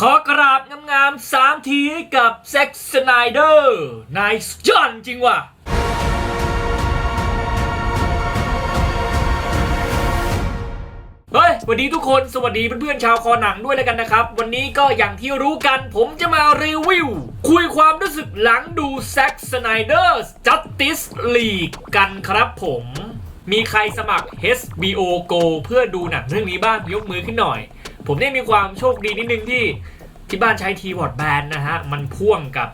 ขอกราบงามๆสามทีกับแซ็กสไนเดอร์นายจอนจริงว่ะ เฮ้ยสวัสดีทุกคน สวัสดีเพื่อนๆชาวคอหนังด้วยแล้วกันนะครับ วันนี้ก็อย่างที่รู้กัน ผมจะมารีวิว คุยความรู้สึกหลังดูแซ็กสไนเดอร์ Justice League กันครับผมมีใครสมัคร HBO Go เพื่อดูหนังเรื่องนี้บ้างยกมือขึ้นหน่อย ผมเนี่ยมีความโชคดีนิดนึงที่ที่บ้านใช้ทีวอร์ดแบนนะฮะ มันพ่วงกับ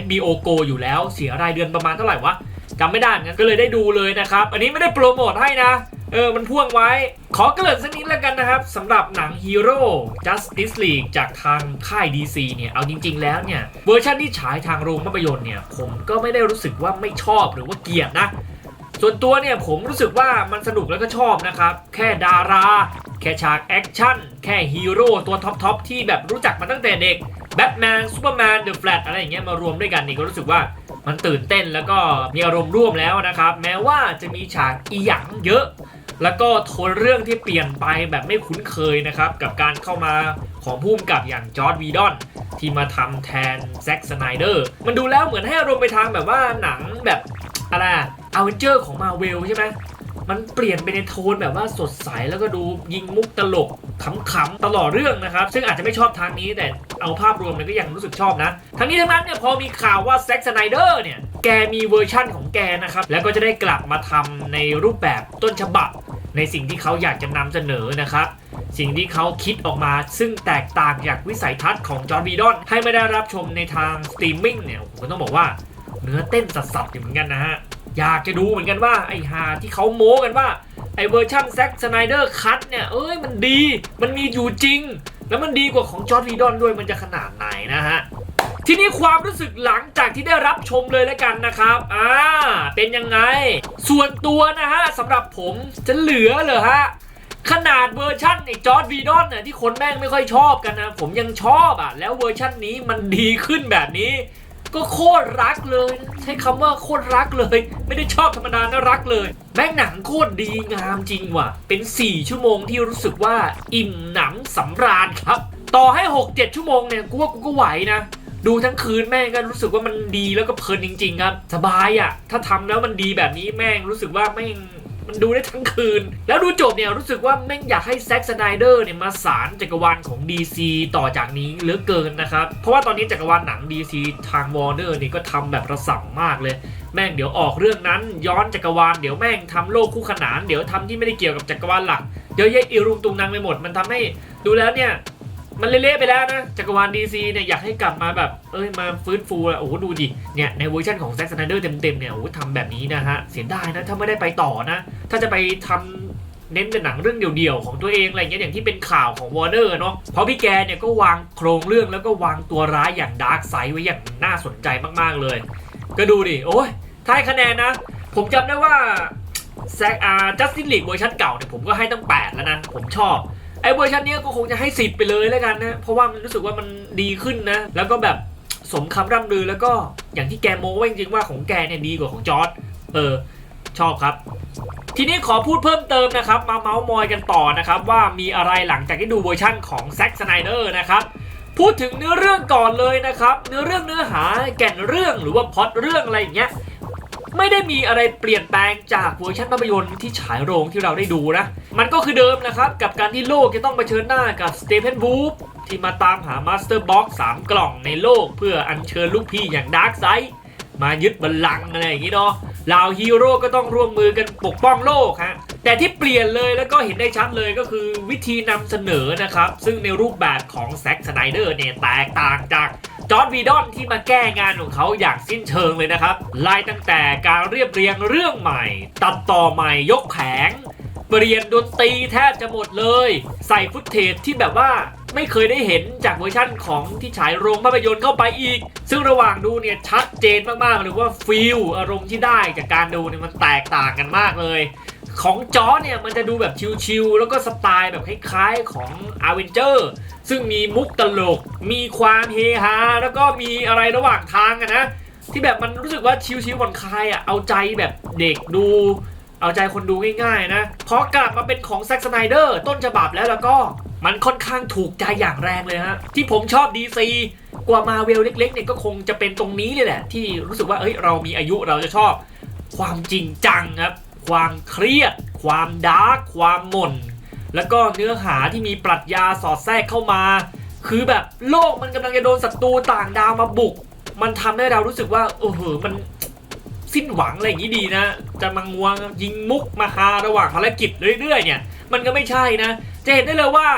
HBO Go อยู่แล้วเสียรายเดือนประมาณเท่าไหร่วะจำไม่ได้งั้นก็เลยได้ดูเลยนะครับ อันนี้ไม่ได้โปรโมทให้นะ เออ มันพ่วงไว้ ขอเกริ่นสักนิดแล้วกันนะครับสำหรับหนังฮีโร่ Justice League จากทางค่าย DC เนี่ย เอาจริง ๆ แล้วเนี่ย เวอร์ชันที่ฉายทางโรงภาพยนตร์เนี่ย ผมก็ไม่ได้รู้สึกว่าไม่ชอบหรือว่าเกลียดนะ ส่วนตัวเนี่ยผมรู้สึกว่ามันสนุกแล้วก็ชอบนะครับ แค่ดารา แค่ฉากแอคชั่น แค่ฮีโร่ตัวท็อปๆที่แบบรู้จักมาตั้งแต่เด็กแบทแมนซูเปอร์แมนเดอะแฟลชอะไรอย่างเงี้ยมารวมด้วยกันนี่ก็รู้สึกว่ามันตื่นเต้นแล้วก็มีอารมณ์ร่วมแล้วนะครับ แม้ว่าจะมีฉากอีหยังเยอะ แล้วก็โทนเรื่องที่เปลี่ยนไปแบบไม่คุ้นเคยนะครับ กับการเข้ามาของผู้กำกับอย่างจอร์ดวีดอน ที่มาทำแทนแซ็กสไนเดอร์มันดูแล้วเหมือนให้อารมณ์ไปทางแบบว่าหนังแบบอะไรอเวนเจอร์ของมาเวลใช่ไหม มันเปลี่ยนไปในโทนแบบว่าสดใสแล้วก็ดูยิงมุกตลกขำๆตลอดเรื่องนะครับ ซึ่งอาจจะไม่ชอบทางนี้แต่เอาภาพรวมมันก็ยังรู้สึกชอบนะ ทั้งนี้ทั้งนั้นเนี่ยพอมีข่าวว่าแซ็กสไนเดอร์เนี่ย แกมีเวอร์ชั่นของแกนะครับ แล้วก็จะได้กลับมาทำในรูปแบบต้นฉบับ ในสิ่งที่เขาอยากจะนำเสนอนะครับสิ่งที่เขาคิดออกมาซึ่งแตกต่างจากวิสัยทัศน์ของจอร์ดวีดอนให้ไม่ได้รับชมในทางสตรีมมิ่งเนี่ยผมต้องบอกว่าเนื้อเต้นสัสๆอยู่เหมือนกันนะฮะ อยากจะดูเหมือนกันว่าไอ้ฮาที่เขาโม้กันว่าไอ้เวอร์ชันแซ็กสไนเดอร์คัตเนี่ยเอ้ยมันดีมันมีอยู่จริง แล้วมันดีกว่าของจอร์ดวีดอนด้วยมันจะขนาดไหนนะฮะทีนี้ความรู้สึกหลังจากที่ได้รับชมเลยแล้วกันนะครับ อ่า เป็นยังไง ส่วนตัวนะฮะสำหรับผมจะเหลือเหรอฮะ ขนาดเวอร์ชั่นไอ้จอร์ดวีดอนเนี่ยที่คนแม่งไม่ค่อยชอบกันนะ ผมยังชอบอะ แล้วเวอร์ชั่นนี้มันดีขึ้นแบบนี้ ก็โคตรรักเลย ใช้คำว่าโคตรรักเลย ไม่ได้ชอบธรรมดานะรักเลย แม่งหนังโคตรดีงามจริงว่ะ เป็น 4 ชั่วโมงที่รู้สึกว่าอิ่มหนังสำราญครับ ต่อให้ 6-7 ชั่วโมงเนี่ยกูว่ากูก็ไหวนะดูทั้งคืนแม่งก็รู้สึกว่ามันดีแล้วก็เพลินจริง ๆ ครับ สบายอะ่ะ ถ้าทำแล้วมันดีแบบนี้แม่งรู้สึกว่าแม่ง มันดูได้ทั้งคืน แล้วดูจบเนี่ยรู้สึกว่าแม่งอยากให้แซ็กสไนเดอร์เนี่ยมาสารจักรวาลของ DC ต่อจากนี้เหลือเกินนะครับ เพราะว่าตอนนี้จักรวาลหนัง DC ทาง Warner นี่ก็ทำแบบระส่ำมากเลยแม่งเดี๋ยวออกเรื่องนั้นย้อนจักรวาลเดี๋ยวแม่งทำโลกคู่ขนานเดี๋ยวทำที่ไม่ได้เกี่ยวกับจักรวาลหลักเยอะแยะอีรุงตุงนางไปหมดมันทำให้ดูแล้วเนี่ย มันเละๆไปแล้วนะ จักรวาลดีซีเนี่ยอยากให้กลับมาแบบ เอ้ยมาฟื้นฟูอะโอ้โหดูดิเนี่ยในเวอร์ชันของแซ็กซ์ไนเดอร์เต็มๆเนี่ยโอ้โหทำแบบนี้นะฮะเสียดายนะถ้าไม่ได้ไปต่อนะ ถ้าจะไปทำเน้นเป็นหนังเรื่องเดี่ยวๆของตัวเองอะไรเงี้ยอย่างที่เป็นข่าวของวอร์เนอร์เนาะเพราะพี่แกเนี่ยก็วางโครงเรื่องแล้วก็วางตัวร้ายอย่างดาร์กไซด์ไว้อย่างน่าสนใจมากๆเลย ก็ดูดิโอ้ยถ้าให้คะแนนนะ ผมจำได้ว่าแซกอาจัสตินลีกเวอร์ชันเก่าเนี่ยผมก็ให้ตั้ง 8 แล้วนะ ผมชอบ ไอ้เวอร์ชันนี้ก็คงจะให้สิบไปเลยแล้วกันนะ เพราะว่ามันรู้สึกว่ามันดีขึ้นนะ แล้วก็แบบสมคำร่ำลือแล้วก็อย่างที่แกโม้ไว้จริงๆว่าของแกเนี่ยดีกว่าของจอร์ดเออ ชอบครับ ทีนี้ขอพูดเพิ่มเติมนะครับ มาเมาส์มอยกันต่อนะครับ ว่ามีอะไรหลังจากที่ดูเวอร์ชั่นของแซ็กสไนเดอร์นะครับพูดถึงเนื้อเรื่องก่อนเลยนะครับ เนื้อเรื่องเนื้อหาแก่นเรื่องหรือว่าพล็อตเรื่องอะไรอย่างเงี้ย ไม่ได้มีอะไรเปลี่ยนแปลงจากเวอร์ชันภาพยนตร์ที่ฉายโรงที่เราได้ดูนะ มันก็คือเดิมนะครับ กับการที่โลกจะต้องเผชิญหน้ากับสเตเฟนวูฟที่มาตามหามาสเตอร์บ็อกซ์สามกล่องในโลก เพื่ออัญเชิญลูกพี่อย่างดาร์กไซด์มายึดบัลลังก์อะไรอย่างนี้เนาะเหล่าฮีโร่ก็ต้องร่วมมือกันปกป้องโลกฮะแต่ที่เปลี่ยนเลยแล้วก็เห็นได้ชัดเลยก็คือวิธีนำเสนอนะครับ ซึ่งในรูปแบบของแซ็กสไนเดอร์เนี่ยแตกต่างจาก จอร์ดวีดอนที่มาแก้งานของเขาอย่างสิ้นเชิงเลยนะครับไล่ตั้งแต่การเรียบเรียงเรื่องใหม่ ตัดต่อใหม่ยกแผง เปลี่ยนดนตรีแทบจะหมดเลย ใส่ฟุตเทจที่แบบว่าไม่เคยได้เห็นจากเวอร์ชั่นของที่ฉายโรงภาพยนตร์เข้าไปอีก ซึ่งระหว่างดูเนี่ยชัดเจนมากๆเลยว่าฟีลอารมณ์ที่ได้จากการดูเนี่ยมันแตกต่างกันมากเลย ของจอเนี่ยมันจะดูแบบชิลๆแล้วก็สไตล์แบบคล้ายๆของ a v e n g e r ซึ่งมีมุกตลก มีความเฮฮาแล้วก็มีอะไรระหว่างทางอะนะที่แบบมันรู้สึกว่าชิลๆผ่อนคลายอะเอาใจแบบเด็กดู เอาใจคนดูง่ายๆนะพอกลับมาเป็นของแซ็กสไนเดอร์ต้นฉบับแล้วแล้วก็มันค่อนข้างถูกใจอย่างแรงเลยฮะที่ผมชอบ DC กว่ามาเวลเล็กๆเนี่ยก็คงจะเป็นตรงนี้เลยแหละ ที่รู้สึกว่าเอ้ยเรามีอายุเราจะชอบความจริงจังครับ ความเครียด ความดาร์กความหม่น แล้วก็เนื้อหาที่มีปรัชญาสอดแทรกเข้ามา คือแบบโลกมันกำลังจะโดนศัตรูต่างดาวมาบุก มันทำให้เรารู้สึกว่าเออเหมันสิ้นหวังอะไรอย่างนี้ดีนะ จะมังวงยิงมุกมาฮาระหว่างภารกิจเรื่อยๆเนี่ย มันก็ไม่ใช่นะ จะเห็นได้เลยว่า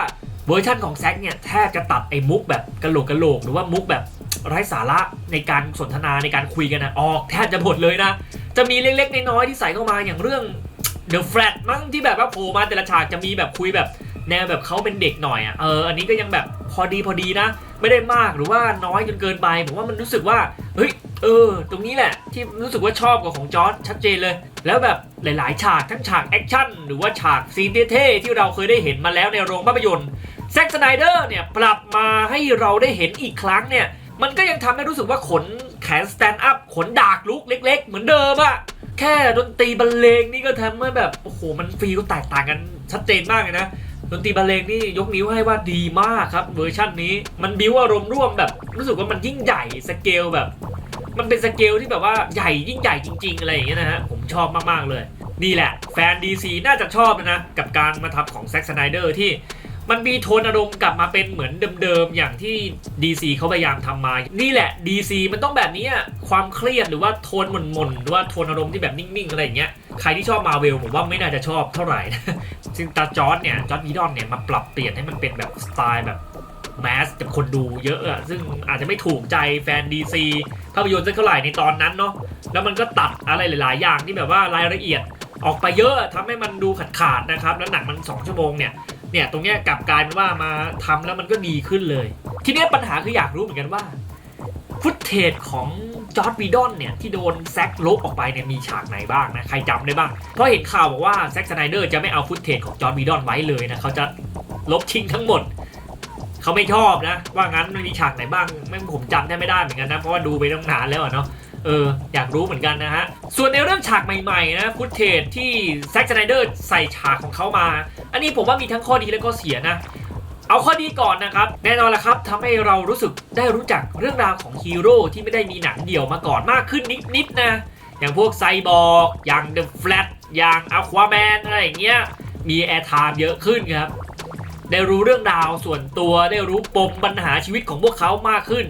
เวอร์ชันของแซกเนี่ยแทบจะตัดไอ้มุกแบบกะโหลกกะโหลกหรือว่ามุกแบบ ไร้สาระในการสนทนาในการคุยกันนะออกแทบจะหมดเลยนะ จะมีเล็กๆน้อยๆที่ใส่เข้ามาอย่างเรื่อง The Flat มั้งที่แบบว่าโผล่มาแต่ละฉากจะมีแบบคุยแบบแนวแบบเขาเป็นเด็กหน่อยอะเอออันนี้ก็ยังแบบพอดีพอดีนะ ไม่ได้มากหรือว่าน้อยจนเกินไปผมว่ามันรู้สึกว่าเฮ้ยเออ ตรงนี้แหละ ที่รู้สึกว่าชอบกว่าของจอร์ดชัดเจนเลย แล้วแบบหลาย ๆ ฉากทั้งฉากแอคชั่นหรือว่าฉากซีนเท่ๆที่เราเคยได้เห็นมาแล้วในโรงภาพยนตร์แซ็กสไนเดอร์เนี่ยปรับมาให้เราได้เห็นอีกครั้งเนี่ย มันก็ยังทำให้รู้สึกว่าขนแขนสแตนด์อัพขนดากลุกเล็ก ๆ เหมือนเดิมอะแค่ดนตรีบรรเลงนี่ก็ทำให้แบบโอ้โหมันฟีลแตกต่างกันชัดเจนมากเลยนะดนตรีบรรเลงนี่ยกนิ้วให้ว่าดีมากครับเวอร์ชันนี้มันบิวอารมณ์ร่วมแบบ รู้สึกว่ามันยิ่งใหญ่สเกลแบบ มันเป็นสเกลที่แบบว่าใหญ่ยิ่งใหญ่จริง ๆ อะไรอย่างเงี้ยนะฮะผมชอบมากๆเลย นี่แหละ แฟน DC น่าจะชอบนะ กับการมาทำของแซ็ก s ไนเดอร์ที่ มันมีโทนอารมณ์กลับมาเป็นเหมือนเดิมๆ อย่างที่ DC เขาพยายามทำมา นี่แหละ DC มันต้องแบบนี้อะความเครียดหรือว่าโทนหม่นๆ หรือว่าโทนอารมณ์ที่แบบนิ่งๆ อะไรอย่างเงี้ย ใครที่ชอบมาเวลผมว่าไม่น่าจะชอบเท่าไหร่นะซึ่งตาจอร์ดเนี่ย จอร์ดวีดอนเนี่ยมาปรับเปลี่ยนให้มันเป็นแบบสไตล์แบบแมสกับคนดูเยอะอะซึ่งอาจจะไม่ถูกใจแฟน DC ภาพยนตร์สักเท่าไหร่ในตอนนั้นเนาะ แล้วมันก็ตัดอะไรหลาย ๆ อย่างที่แบบว่ารายละเอียดออกไปเยอะทำให้มันดูขาดๆนะครับ แล้วหนังมัน 2 ชั่วโมงเนี่ย เนี่ยตรงเนี้ยกลับกลายเป็นว่ามาทำแล้วมันก็ดีขึ้นเลย ทีนี้ปัญหาคืออยากรู้เหมือนกันว่าฟุตเทจของจอร์ดวีดอนเนี่ยที่โดนแซกลบออกไปเนี่ยมีฉากไหนบ้างนะใครจำได้บ้าง เพราะเห็นข่าวบอกว่าแซกสไนเดอร์จะไม่เอาฟุตเทจของจอร์ดวีดอนไว้เลยนะเขาจะลบทิ้งทั้งหมด เขาไม่ชอบนะ ว่างั้นมันมีฉากไหนบ้างไม่ผมจำได้ไม่ได้เหมือนกันนะเพราะว่าดูไปตั้งนานแล้วเนาะ เออ อยากรู้เหมือนกันนะฮะ ส่วนในเรื่องฉากใหม่ๆนะฟุตเทจที่แซกไนเดอร์ใส่ฉากของเขามา อันนี้ผมว่ามีทั้งข้อดีและข้อเสียนะ เอาข้อดีก่อนนะครับ แน่นอนละครับทำให้เรารู้สึกได้รู้จักเรื่องราวของฮีโร่ที่ไม่ได้มีหนังเดี่ยวมาก่อนมากขึ้นนิดๆนะ อย่างพวกไซบอร์กอย่างเดอะแฟลตอย่างอควาแมนอะไรอย่างเงี้ยมีแอร์ไทม์เยอะขึ้นครับได้รู้เรื่องราวส่วนตัวได้รู้ปมปัญหาชีวิตของพวกเขามากขึ้น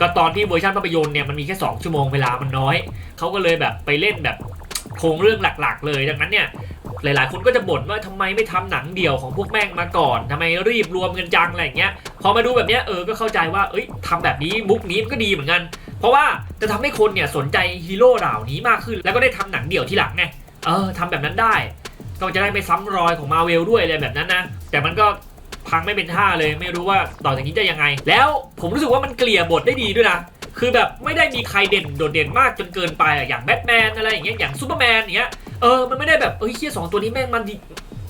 ก็ตอนที่เวอร์ชันภาพยนตร์เนี่ยมันมีแค่ 2 ชั่วโมงเวลามันน้อย เขาก็เลยแบบไปเล่นแบบโครงเรื่องหลักๆ เลย ดังนั้นเนี่ยหลายๆ คนก็จะบ่นว่าทำไมไม่ทำหนังเดี่ยวของพวกแม่งมาก่อนทำไมรีบรวมกันจังอะไรอย่างเงี้ย พอมาดูแบบเนี้ยเออ ก็เข้าใจว่า เอ้ยทำแบบนี้มุกนี้มันก็ดีเหมือนกัน เพราะว่าจะทำให้คนเนี่ยสนใจฮีโร่เหล่านี้มากขึ้น แล้วก็ได้ทำหนังเดี่ยวที่หลังไง เออทำแบบนั้นได้ ก็จะได้ไม่ซ้ำรอยของมาเวลด้วยอะไรแบบนั้นนะ แต่มันก็ พังไม่เป็นท่าเลย ไม่รู้ว่าต่อจากนี้จะยังไง แล้วผมรู้สึกว่ามันเกลี่ยบทได้ดีด้วยนะคือแบบไม่ได้มีใครเด่นโดดเด่นมากจนเกินไปอะอย่างแบทแมนอะไรอย่างเงี้ยอย่างซูเปอร์แมนอย่างเงี้ยเออมันไม่ได้แบบเอ้ยเฮียสองตัวนี้แม่งมันดี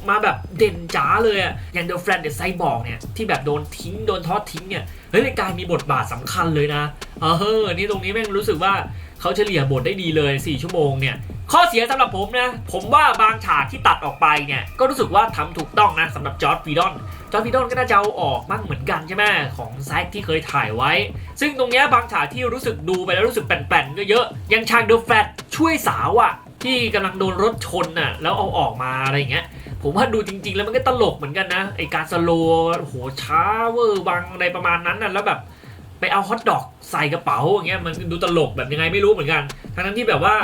มาแบบเด่นจ๋าเลยอะอย่างเดอะแฟลนเดอะไซบอร์กเนี่ยที่แบบโดนทิ้งโดนทอดทิ้งเนี่ยเฮ้ยในกายมีบทบาทสำคัญเลยนะเออนี่ตรงนี้แม่งรู้สึกว่า เขาเฉลี่ยบทได้ดีเลย 4 ชั่วโมงเนี่ยข้อเสียสำหรับผมนะ ผมว่าบางฉากที่ตัดออกไปเนี่ย ก็รู้สึกว่าทำถูกต้องนะสำหรับจอร์ดวีดอน จอร์ดวีดอนก็น่าจะเอาออกมั่งเหมือนกันใช่ไหมของแซกที่เคยถ่ายไว้ ซึ่งตรงเนี้ยบางฉากที่รู้สึกดูไปแล้วรู้สึกแป่นๆก็เยอะอย่างฉากเดอะแฟลตช่วยสาวอะที่กำลังโดนรถชนน่ะแล้วเอาออกมาอะไรอย่างเงี้ยผมว่าดูจริง ๆ แล้วมันก็ตลกเหมือนกันนะไอการสโลโอ้โหช้าเวอร์วังอะไรประมาณนั้นน่ะแล้วแบบ ไปเอาฮอทดอกใส่กระเป๋าอย่างเงี้ยมันดูตลกแบบยังไงไม่รู้เหมือนกัน ทั้งนั้นที่แบบว่า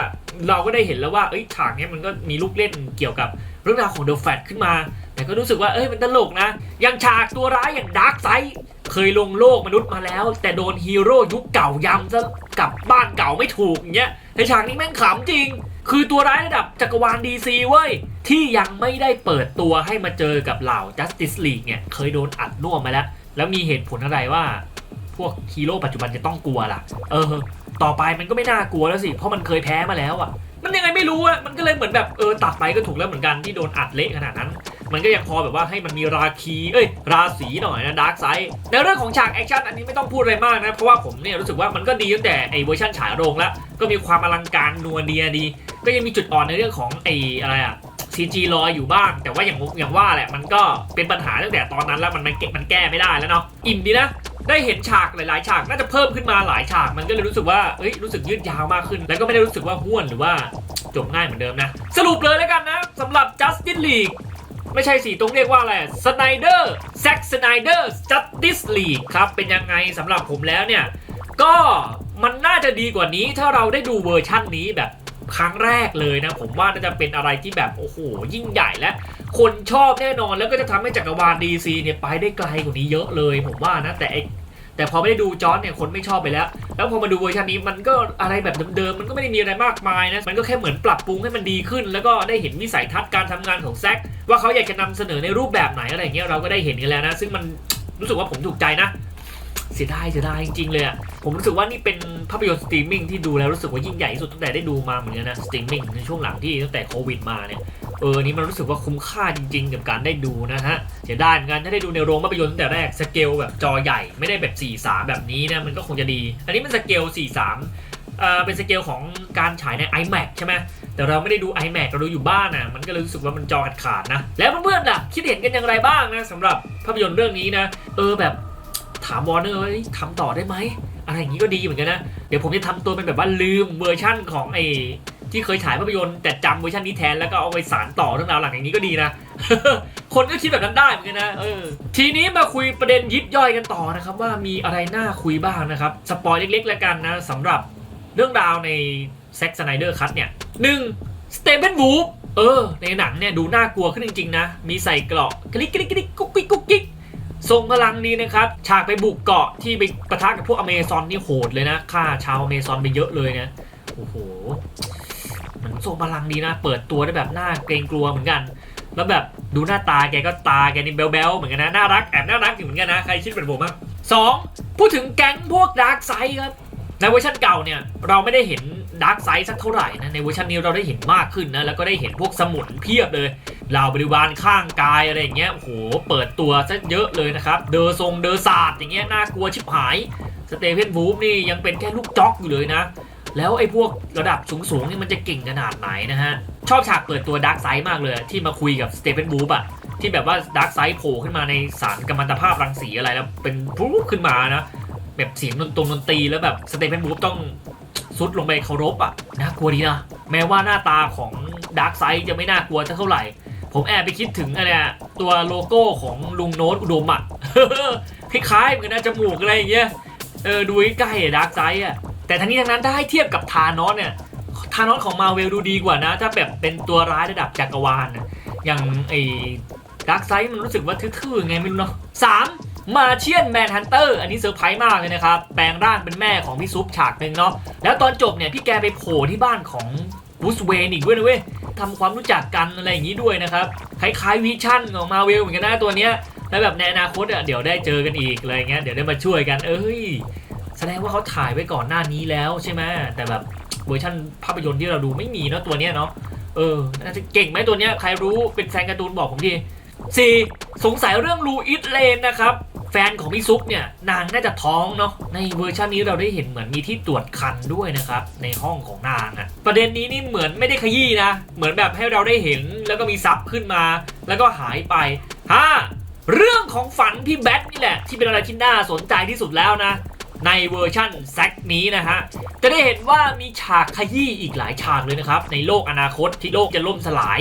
เราก็ได้เห็นแล้วว่าเอ้ยฉากเนี้ยมันก็มีลูกเล่นเกี่ยวกับเรื่องราวของเดอะแฟตขึ้นมา แต่ก็รู้สึกว่าเอ้ยมันตลกนะอย่างฉากตัวร้ายอย่างดาร์กไซด์เคยลงโลกมนุษย์มาแล้ว แต่โดนฮีโร่ยุคเก่ายำซะกลับบ้านเก่าไม่ถูกอย่างเงี้ยในฉากนี้แม่งขำจริง คือตัวร้ายระดับจักรวาลดีซีเว้ยที่ยังไม่ได้เปิดตัวให้มาเจอกับเหล่า Justice League เนี่ยเคยโดนอัดน่วมมาแล้ว แล้วมีเหตุผลอะไรว่า พวกฮีโร่ปัจจุบันจะต้องกลัวล่ะ เออ ต่อไปมันก็ไม่น่ากลัวแล้วสิ เพราะมันเคยแพ้มาแล้วอะ มันยังไงไม่รู้อะ มันก็เลยเหมือนแบบเออตัดไปก็ถูกแล้วเหมือนกันที่โดนอัดเละขนาดนั้น มันก็ยังพอแบบว่าให้มันมีราคี เอ้ย ราศีหน่อยนะดาร์กไซด์ในเรื่องของฉากแอคชั่นอันนี้ไม่ต้องพูดอะไรมากนะ เพราะว่าผมเนี่ยรู้สึกว่ามันก็ดีตั้งแต่ไอเวอร์ชันฉายโรงแล้ว ก็มีความอลังการนัวเนียดี ก็ยังมีจุดอ่อนในเรื่องของไออะไรอะ CG ลอยอยู่บ้าง แต่ว่าอย่างอย่างว่าแหละมันก็เป็นปัญหาตั้งแต่ตอนนั้นแล้วมันมันแก้ไม่ได้แล้วเนาะอิ่มดีนะ ได้เห็นฉากหลายๆ ฉากน่าจะเพิ่มขึ้นมาหลายฉาก มันก็เลยรู้สึกว่าเอ้ยรู้สึกยืดยาวมากขึ้น แล้วก็ไม่ได้รู้สึกว่าห้วนหรือว่าจบง่ายเหมือนเดิมนะ สรุปเลยแล้วกันนะสำหรับ Justice League ไม่ใช่สิต้องเรียกว่าอะไรสไนเดอร์แซ็กสไนเดอร์ Justice League ครับ เป็นยังไงสำหรับผมแล้วเนี่ย ก็มันน่าจะดีกว่านี้ถ้าเราได้ดูเวอร์ชั่นนี้แบบ ครั้งแรกเลยนะ ผมว่าน่าจะเป็นอะไรที่แบบโอ้โหยิ่งใหญ่และ คนชอบแน่นอนแล้วก็จะทำให้จักรวาล DC เนี่ยไปได้ไกลกว่านี้เยอะเลยผมว่านะแต่แต่พอไม่ได้ดูจอนเนี่ยคนไม่ชอบไปแล้ว แล้วพอมาดูเวอร์ชันนี้มันก็อะไรแบบเดิมๆ มันก็ไม่ได้มีอะไรมากมายนะ มันก็แค่เหมือนปรับปรุงให้มันดีขึ้น แล้วก็ได้เห็นวิสัยทัศน์การทำงานของแซคว่าเขาอยากจะนำเสนอในรูปแบบไหนอะไรเงี้ยเราก็ได้เห็นกันแล้วนะ ซึ่งมันรู้สึกว่าผมถูกใจนะ เสียดายเสียดายจริงๆเลยอะผมรู้สึกว่านี่เป็นภาพยนตร์สตรีมมิ่งที่ดูแล้วรู้สึกว่ายิ่งใหญ่ที่สุดตั้งแต่ได้ดูมาเหมือนกันนะสตรีมมิ่งในช่วงหลังที่ตั้งแต่โควิดมาเนี่ยเออนี่มันรู้สึกว่าคุ้มค่าจริงๆ กับการได้ดูนะฮะเสียดายเหมือนกันถ้าได้ดูในโรงภาพยนตร์ตั้งแต่แรกสเกลแบบจอใหญ่ไม่ได้แบบ4 3แบบนี้นะมันก็คงจะดี อันนี้มันสเกล4 3เอ่อเป็นสเกลของการฉายใน iMac ใช่ไหมแต่เราไม่ได้ดู iMac เราดูอยู่บ้านนะมันก็เลยรู้สึกว่ามันจอขาดๆนะ แล้วเพื่อนๆล่ะคิดเห็นกันอย่างไรบ้างนะสำหรับภาพยนตร์เรื่องนี้นะ เออแบบ ถามวอร์เนอร์ว่าเฮ้ยทำต่อได้ไหมอะไรอย่างนี้ก็ดีเหมือนกันนะ เดี๋ยวผมจะทำตัวเป็นแบบว่าลืมเวอร์ชั่นของไอ้ที่เคยฉายภาพยนตร์แต่จำเวอร์ชันนี้แทนแล้วก็เอาไปสานต่อเรื่องราวหลังอย่างนี้ก็ดีนะ คนก็คิดแบบนั้นได้เหมือนกันนะเออทีนี้มาคุยประเด็นยิบย่อยกันต่อนะครับว่ามีอะไรน่าคุยบ้างนะครับสปอยเล็กๆแล้วกันนะสำหรับเรื่องราวในแซ็กสไนเดอร์คัตเนี่ยหนึ่งสเตเ n นวูฟเออในหนังเนี่ยดูน่ากลัวขึ้นจริงๆนะมีใส่เกราะกริ๊กกริ๊กกริ๊กกุ๊กกิ๊กกุ๊กกิ๊ก ทรงพลังดีนะครับ ฉากไปบุกเกาะที่ไปปะทะกับพวกอเมซอนนี่โหดเลยนะฆ่าชาวอเมซอนไปเยอะเลยนะโอ้โหมันทรงพลังดีนะ เปิดตัวได้แบบน่าเกรงกลัวเหมือนกัน แล้วแบบดูหน้าตาแกก็ตาแกนี่แบ๊วๆเหมือนกันนะน่ารักแอบน่ารักอยู่เหมือนกันนะใครคิดเป็นผมบ้างสองพูดถึงแก๊งพวกดาร์กไซด์ครับในเวอร์ชันเก่าเนี่ยเราไม่ได้เห็นดาร์กไซด์สักเท่าไหร่นะในเวอร์ชันนี้เราได้เห็นมากขึ้นนะแล้วก็ได้เห็นพวกสมุนเพียบเลย เหล่าบริวารข้างกายอะไรอย่างเงี้ยโอ้โหเปิดตัวซะเยอะเลยนะครับ เดอทรงเดอศาสตร์อย่างเงี้ยน่ากลัวชิบหายสเตเฟนวูฟนี่ยังเป็นแค่ลูกจ็อกอยู่เลยนะ แล้วไอ้พวกระดับสูงๆนี่มันจะเก่งขนาดไหนนะฮะ ชอบฉากเปิดตัวดาร์กไซด์มากเลย ที่มาคุยกับสเตเฟนวูฟอะที่แบบว่าดาร์กไซด์โผล่ขึ้นมาในสารกัมมันตภาพรังสีอะไรแล้วเป็นปุ๊บขึ้นมานะแบบเสียงดนตรงดนตรีแล้วแบบสเตเฟนวูฟต้องซุดลงไปเคารพอะน่ากลัวดีนะ แม้ว่าหน้าตาของดาร์กไซด์จะไม่น่ากลัวเท่าไหร่ ผมแอบไปคิดถึงอะไรตัวโลโก้ของลุงโน้ตอุดมอะคล้ายๆเหมือนกันนะจมูกอะไรอย่างเงี้ยเออดูใกล้ดาร์กไซด์อะแต่ทั้งนี้ทั้งนั้นถ้าให้เทียบกับทานอสเนี่ยทานอสของมาเวลดูดีกว่านะ ถ้าแบบเป็นตัวร้ายระดับจักรวาลนะอย่างไอ้ดาร์กไซด์มันรู้สึกว่าทื่อๆไงไม่รู้เนาะสามมาเชียนแมนฮันเตอร์อันนี้เซอร์ไพรส์มากเลยนะครับ แปลงร่างเป็นแม่ของพี่ซุปฉากหนึ่งเนาะแล้วตอนจบเนี่ยพี่แกไปโผล่ที่บ้านของบูสเวนอีกด้วยนะเว้ย ทำความรู้จักกันอะไรอย่างนี้ด้วยนะครับ คล้ายๆวิชั่นของมาเวลเหมือนกันนะตัวเนี้ยแล้วแบบในอนาคตอะเดี๋ยวได้เจอกันอีกอะไรเงี้ยเดี๋ยวได้มาช่วยกัน เอ้ย แสดงว่าเขาถ่ายไว้ก่อนหน้านี้แล้วใช่ไหมแต่แบบเวอร์ชันภาพยนตร์ที่เราดูไม่มีเนาะตัวเนี้ยเนาะเออน่าจะเก่งไหมตัวเนี้ยใครรู้เป็นแฟนการ์ตูนบอกผมทีสี่สงสัยเรื่องลูอิสเลนนะครับ แฟนของพี่ซุปเนี่ยนางน่าจะท้องเนาะในเวอร์ชันนี้เราได้เห็นเหมือนมีที่ตรวจคันด้วยนะครับในห้องของนางอะประเด็นนี้นี่เหมือนไม่ได้ขยี้นะ เหมือนแบบให้เราได้เห็นแล้วก็มีซับขึ้นมา แล้วก็หายไปห้าเรื่องของฝันพี่แบทนี่แหละ ที่เป็นอะไรที่น่าสนใจที่สุดแล้วนะ ในเวอร์ชั่นแซกนี้นะฮะ จะได้เห็นว่ามีฉากขยี้อีกหลายฉากเลยนะครับ ในโลกอนาคตที่โลกจะล่มสลาย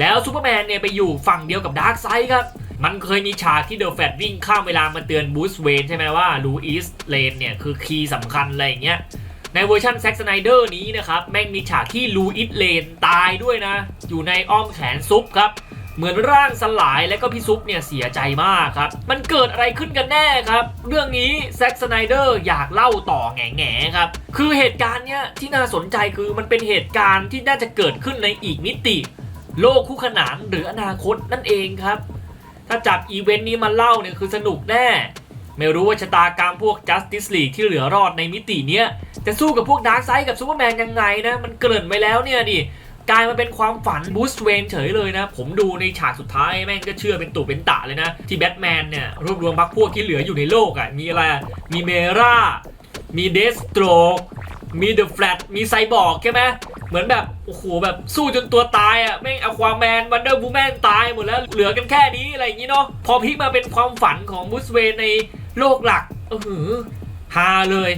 แล้วซูเปอร์แมนเนี่ยไปอยู่ฝั่งเดียวกับดาร์กไซด์ครับ มันเคยมีฉากที่เดอะแฟตวิ่งข้ามเวลามาเตือนบูสเวนใช่ไหมว่าลูอิสเลนเนี่ยคือคีย์สำคัญอะไรอย่างเงี้ยในเวอร์ชันแซ็กสไนเดอร์นี้นะครับ แม่งมีฉากที่ลูอิสเลนตายด้วยนะ อยู่ในอ้อมแขนซุปครับ เหมือนร่างสลายและก็พี่ซุปเนี่ยเสียใจมากครับ มันเกิดอะไรขึ้นกันแน่ครับ เรื่องนี้แซ็กสไนเดอร์อยากเล่าต่อแง่แง่ครับ คือเหตุการณ์เนี้ยที่น่าสนใจคือมันเป็นเหตุการณ์ที่น่าจะเกิดขึ้นในอีกมิติ โลกคู่ขนานหรืออนาคตนั่นเองครับ ถ้าจับอีเวนต์นี้มาเล่าเนี่ยคือสนุกแน่ ไม่รู้ว่าชะตากรรมพวก Justice League ที่เหลือรอดในมิติเนี้ยจะสู้กับพวก Dark Side กับซูเปอร์แมนยังไงนะ มันเกริ่นไปแล้วเนี่ยดิกลายมาเป็นความฝันบูสเวนเฉยเลยนะ ผมดูในฉากสุดท้ายแม่งก็เชื่อเป็นตุเป็นตะเลยนะ ที่แบทแมนเนี่ยรวบรวมพรรคพวกที่เหลืออยู่ในโลกอะ่ะ มีอะไร มีเมรา มีเดสโตรกมีเดอะแฟลตมีไซบอร์กใช่ไหม เหมือนแบบโอ้โหแบบสู้จนตัวตายอะแม่งอาความแมนวันเดอร์บูแมนตายหมดแล้วเหลือกันแค่นี้อะไรอย่างงี้เนาะพอพลิกมาเป็นความฝันของบูสเวนในโลกหลักเออฮาเลย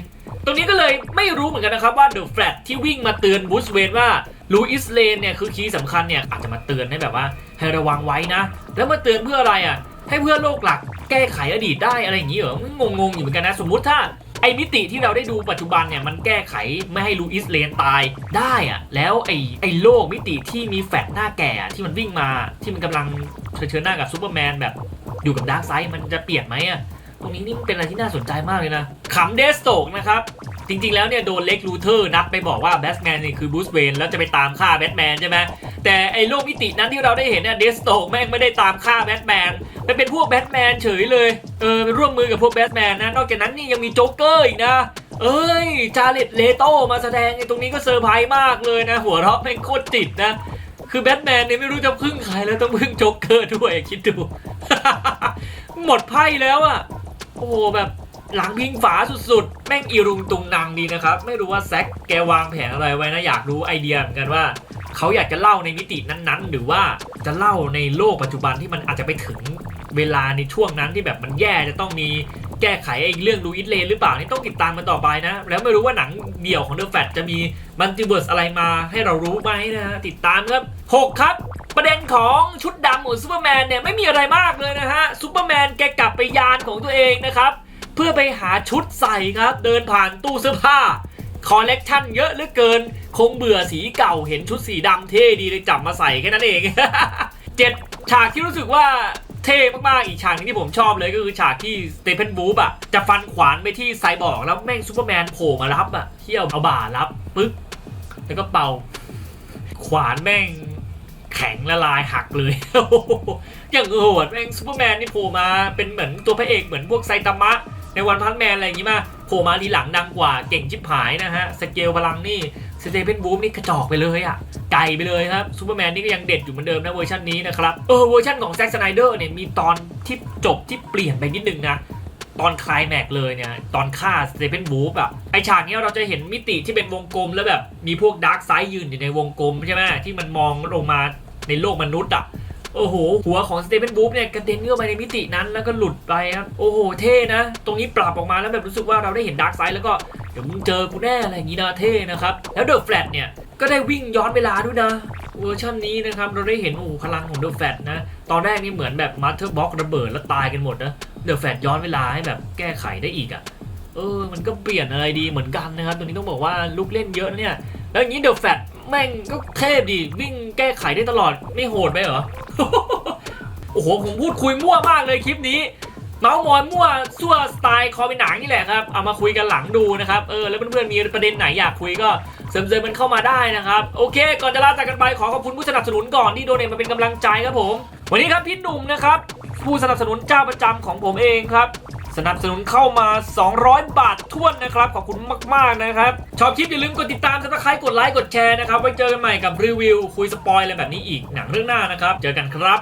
ตรงนี้ก็เลยไม่รู้เหมือนกันนะครับว่าเดอะแฟลตที่วิ่งมาเตือนบูสเวนว่าลูอิสเลนเนี่ยคือคีย์สำคัญเนี่ยอาจจะมาเตือนให้แบบว่าให้ระวังไว้นะ แล้วมาเตือนเพื่ออะไรอะให้เพื่อโลกหลักแก้ไขอดีตได้อะไรอย่างนี้เหรองงๆอยู่เหมือนกันนะ สมมุติถ้า อ้มิติที่เราได้ดูปัจจุบันเนี่ยมันแก้ไขไม่ให้ลูอิสเลนตายได้อะแล้วไอ้ไอ้โลกมิติที่มีแฟลหน้าแก่ที่มันวิ่งมาที่มันกำลังเผชิญหน้ากับซูเปอร์แมนแบบอยู่กับดาร์กไซด์มันจะเปลี่ยนไหมอะตรงนี้นี่มันเป็นอะไรที่น่าสนใจมากเลยนะขำเดสโตกนะครับ จริงๆ แล้วเนี่ยโดนเล็กลูเทอร์นัดไปบอกว่าแบทแมนนี่คือบูสเวนแล้วจะไปตามฆ่าแบทแมนใช่ไหมแต่ไอ้โลกมิตินั้นที่เราได้เห็นเนี่ยเดสโตกแม่งไม่ได้ตามฆ่าแบทแมนไปเป็นพวกแบทแมนเฉยเลยเออไปร่วมมือกับพวกแบทแมนนะนอกจากนั้นนี่ยังมีโจ๊กเกอร์อีกนะเอ้ยจาเลตเลโตมาแสดงไอ้ตรงนี้ก็เซอร์ไพรส์มากเลยนะ หัวเราะแม่งโคตรจิตนะ คือแบทแมนเนี่ยไม่รู้จะพึ่งใครแล้วต้องพึ่งโจ๊กเกอร์ด้วยคิดดู หมดไพ่แล้วอะโอ้โหแบบ หลังพิงฝาสุดๆ แม่งอีรุงตุงนางดีนะครับ ไม่รู้ว่าแซคแกวางแผนอะไรไว้นะ อยากรู้ไอเดียเหมือนกันว่า เขาอยากจะเล่าในมิตินั้นๆ หรือว่าจะเล่าในโลกปัจจุบันที่มันอาจจะไปถึงเวลาในช่วงนั้นที่แบบมันแย่จะต้องมีแก้ไขไอ้เรื่องลูอิสเลนหรือเปล่านี่ต้องติดตามกันต่อไปนะ แล้วไม่รู้ว่าหนังเดี่ยวของเดอะแฟตจะมีมัลติเวิร์สอะไรมาให้เรารู้ไหมนะฮะติดตามครับหกครับ ประเด็นของชุดดำของซูเปอร์แมนเนี่ยไม่มีอะไรมากเลยนะฮะซูเปอร์แมนแกกลับไปยานของตัวเองนะครับ เพื่อไปหาชุดใส่ครับ เดินผ่านตู้เสื้อผ้าคอลเลกชันเยอะเหลือเกิน คงเบื่อสีเก่าเห็นชุดสีดำเท่ดีเลยจับมาใส่แค่นั้นเองเจ็ดฉากที่รู้สึกว่าเท่มากๆ อีกฉากหนึงที่ผมชอบเลยก็คือฉากที่สเตเฟนบูฟอะ จะฟันขวานไปที่ไซบอร์กแล้วแม่งซูเปอร์แมนโผล่มารับอะเที่ยวเอาบ่ารับปึ๊บแล้วก็เป่า ขวานแม่งแข็งละลายหักเลย อย่างโหดแม่งซูเปอร์แมนนี่โผล่มาเป็นเหมือนตัวพระเอกเหมือนพวกไซตามะ ในวันพันแมนอะไรอย่างงี้มาโผล่มาทีหลังดังกว่าเก่งชิบหายนะฮะสเกลพลังนี่สเตเฟนบูฟนี่กระจอกไปเลยอะไกลไปเลยครับซูเปอร์แมนนี่ก็ยังเด็ดอยู่เหมือนเดิมนะเวอร์ชันนี้นะครับเออเวอร์ชันของแซ็กสไนเดอร์เนี่ยมีตอนที่จบที่เปลี่ยนไปนิดนึงนะตอนคลายแม็กเลยเนี่ยตอนฆ่าสเตเฟนบูฟอะไอฉากเนี้ยเราจะเห็นมิติที่เป็นวงกลมแล้วแบบมีพวกดาร์กไซด์ยืนอยู่ในวงกลมใช่ไหมที่มันมองลงมาในโลกมนุษย์อะ โอ้โห หัวของสเตเฟนบูฟเนี่ยกระเด็นเข้าไปในมิตินั้นแล้วก็หลุดไปครับโอ้โห เท่นะ ตรงนี้ปรับออกมาแล้วแบบรู้สึกว่าเราได้เห็นดาร์กไซด์แล้วก็เดี๋ยวมึงเจอกูแน่อะไรอย่างนี้นะเท่นะครับแล้วเดอะแฟลตเนี่ยก็ได้วิ่งย้อนเวลาด้วยนะเวอร์ชันนี้นะครับเราได้เห็นโอ้โหพลังของเดอะแฟลตนะตอนแรกนี่เหมือนแบบมาเธอร์บ็อกระเบิดแล้วตายกันหมดนะเดอะแฟลตย้อนเวลาให้แบบแก้ไขได้อีกอะ่ะเออมันก็เปลี่ยนอะไรดีเหมือนกันนะครับตัวนี้ต้องบอกว่าลูกเล่นเยอะนะเนี่ยแล้วอย่างนี้เดอะแฟลต แม่งก็เทพดีวิ่งแก้ไขได้ตลอดไม่โหดไปเหรอ โอ้โห ผมพูดคุยมั่วมากเลยคลิปนี้ เมาส์มอยมั่วซั่วสไตล์คอเป็นหนังนี่แหละครับ เอามาคุยกันหลังดูนะครับ เออ แล้วเพื่อนๆมีประเด็นไหนอยากคุยก็เสริมๆมันเข้ามาได้นะครับ โอเค ก่อนจะลาจากกันไปขอขอบคุณผู้สนับสนุนก่อนที่โดเนทมาเป็นกำลังใจครับผม วันนี้ครับพี่หนุ่มนะครับผู้สนับสนุนเจ้าประจำของผมเองครับ สนับสนุนเข้ามา 200 บาทท่วนนะครับ ขอบคุณมาก ๆ นะครับ ชอบคลิปอย่าลืมกดติดตามสับสไครต์กดไลค์ กดแชร์นะครับ ไว้เจอกันใหม่กับรีวิว คุยสปอยอะไรแบบนี้อีกหนังเรื่องหน้านะครับ เจอกันครับ